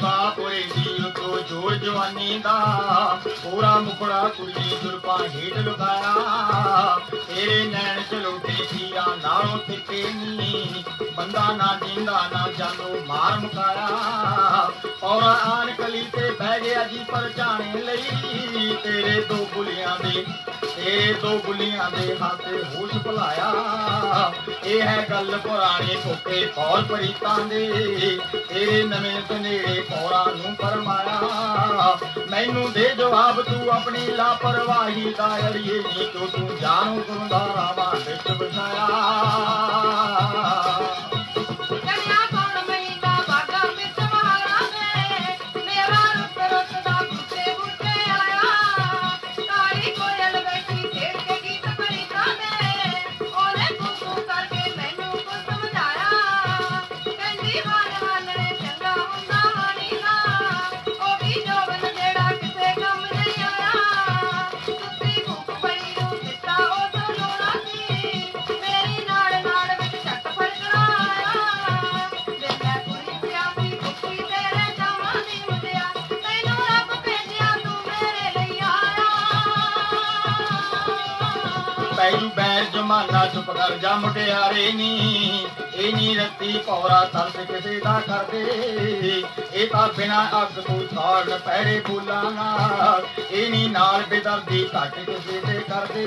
Bye, boys. ਜੀਉ ਜਵਾਨੀ ਦਾ, ਪੂਰਾ ਮੁਖੜਾ ਕੁੜੀ ਜੁਰਪਾ ਹੇਠ ਲੁਕਾਇਆ। ਤੇਰੇ ਨੈਣ ਚਲੋਟੇ ਸੀਰਾ ਨਾਲੋਂ ਤਿੱਕੇ ਨੀ। ਬੰਦਾ ਨਾ ਜਿੰਦਾ, ਨਾ ਜਾਨੋ ਮਾਰ ਮੁਕਾਇਆ। ਔਰਾ ਆਨ ਕਲੀ ਤੇ ਬਹਿ ਗਿਆ ਜੀ ਪਰ ਲਈ ਤੇਰੇ ਦੋ ਬੁਲੀਆਂ ਦੇ, ਤੇਰੇ ਦੋ ਬੁਲੀਆਂ ਦੇ ਹੱਥ ਹੋਸ਼ ਭੁਲਾਇਆ। ਇਹ ਹੈ ਗੱਲ ਪੁਰਾਣੇ ਕੋਕੇ ਫੌਜ ਪਰੀਤਾਂ ਦੇ, ਤੇਰੇ ਨਵੇਂ ਸੁਨੇੜੇ ਫੌਰਾਂ ਨੂੰ ਪਰਮਾਇਆ ਮੈਨੂੰ ਦੇ ਜਵਾਬ, ਤੂੰ ਆਪਣੀ ਲਾਪਰਵਾਹੀ ਦਾ ਅੜੀਏ ਨੀ ਤੂੰ ਜਾਣੂ ਗੁਰਦਾਰਾ ਵਾਂ ਵਿੱਚ ਬਸਾਇਆ ਆਇਆ ਪੈਰੂ ਜਮਾਨਾ ਚੁੱਪ ਕਰ ਜਾ ਮੁਟਿਆਰੇ ਨੀ। ਇਹ ਨੀ ਰੱਤੀ ਪੌਰਾ ਤਰਸ ਕਿਸੇ ਦਾ ਕਰਦੇ। ਇਹ ਬਿਨਾ ਅੱਗ ਤੋਂ ਸਾੜਨ ਪੈੜੇ ਫੁੱਲਾਂ ਨਾਲ ਇਹ ਨਾਲ ਬੇਦਰਦੀ ਘੱਟ ਕਿਸੇ ਦੇ ਕਰਦੇ।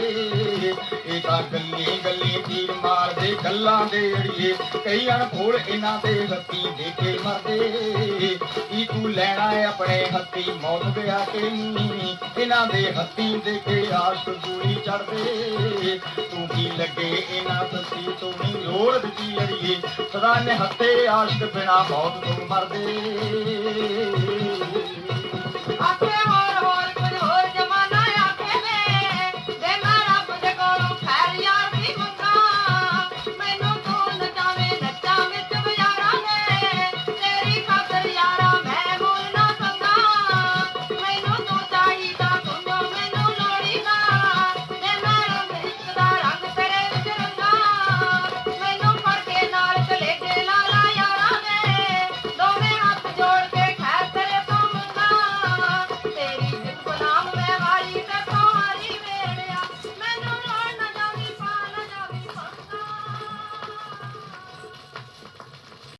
ਇਹ ਤਾਂ ਗੱਲੀ ਗੱਲੀ ਤੀਰ ਮਾਰਦੇ, ਗੱਲਾਂ ਦੇ ਅੜੀਏ। ਕਈ ਅਣਖੋਲ ਇਹਨਾਂ ਦੇ ਹੱਥੀ ਦੇ ਕੇ ਮਰਦੇ। ਕੀ ਤੂੰ ਲੈਣਾ ਹੈ ਆਪਣੇ ਹੱਥੀ ਮੌਤ ਵਿਆ ਕੇ ਇਹਨਾਂ ਦੇ ਹੱਥੀ ਦੇ ਕੇ ਆਸ਼ਕ ਗੂਲੀ ਚੜਦੇ ਤੂੰ ਲੱਗੇ। ਇਹਨਾਂ ਸੱਤੀ ਤੋਂ ਨਹੀਂ ਲੋੜ ਦਿੱਤੀ ਅੜੀਏ। ਸਦਾ ਨੇ ਆਸ਼ਕ ਬਿਨਾ ਮੌਤ ਤੋਂ ਮਰਦੇ।